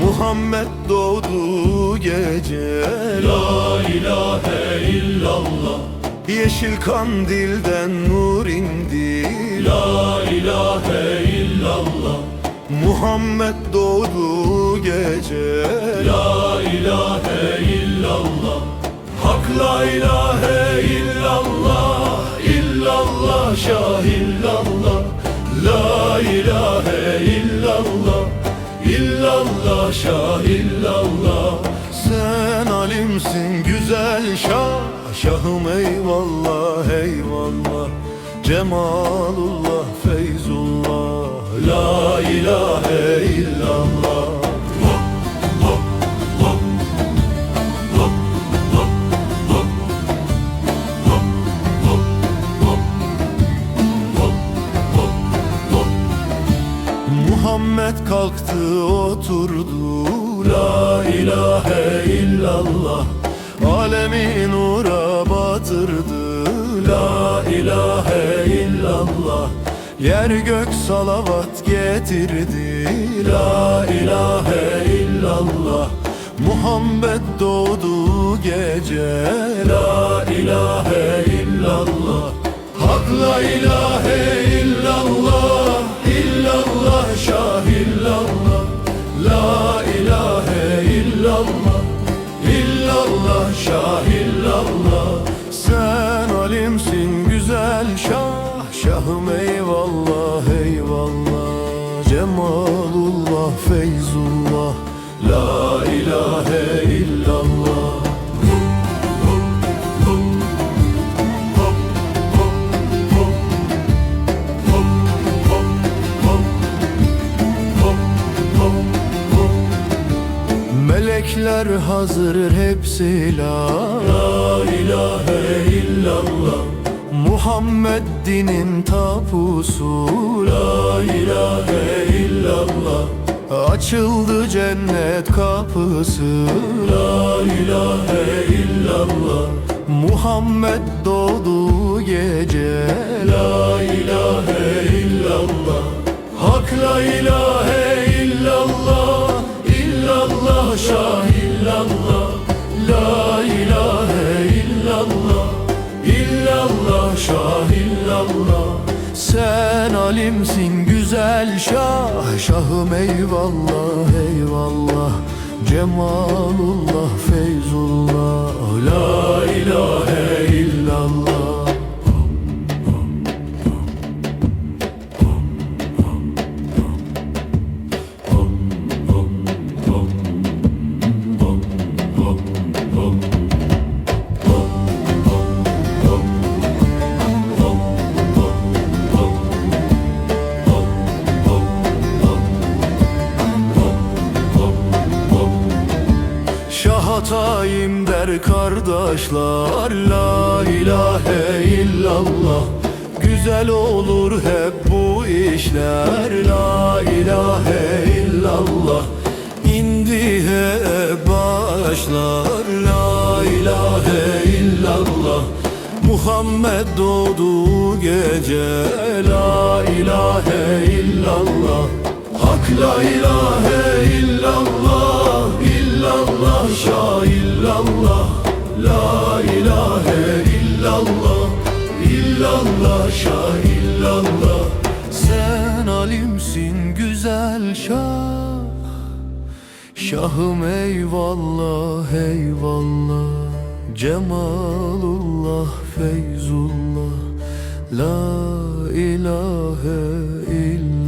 Muhammed doğdu gece. La ilahe illallah. Yeşil kandilden nur indi. La ilahe illallah. Muhammed doğdu gece. La ilahe illallah. Hak la ilahe illallah. İllallah şah illallah La ilahe illallah İllallah şah illallah Sen alimsin güzel şah. Şahım eyvallah eyvallah. Cemalullah Muhammed kalktı oturdu. La ilahe illallah. Alemi nura batırdı. La ilahe illallah. Yer gök salavat getirdi. La ilahe illallah. Muhammed doğdu gece. La ilahe illallah. Hak la ilahe eyvallah eyvallah. Cemalullah Feyzullah. La ilahe illallah. Melekler hazır hepsi la. La ilahe illallah Muhammed dinin tapusu. La ilahe illallah. Açıldı cennet kapısı. La ilahe illallah. Muhammed doğdu gece. La ilahe illallah. Hak la ilahe Sen alimsin güzel şah. Şahım eyvallah eyvallah. Cemalullah Feyzullah. La ilahe illallah atayım der kardeşler. La ilahe illallah. Güzel olur hep bu işler. La ilahe illallah. İndi hep başlar. La ilahe illallah. Muhammed doğdu gece. La ilahe illallah. Hak la ilahe illallah Şah illallah La ilahe illallah İllallah şah illallah. Sen alimsin güzel şah. Şahım eyvallah eyvallah. Cemalullah Feyzullah. La ilahe illallah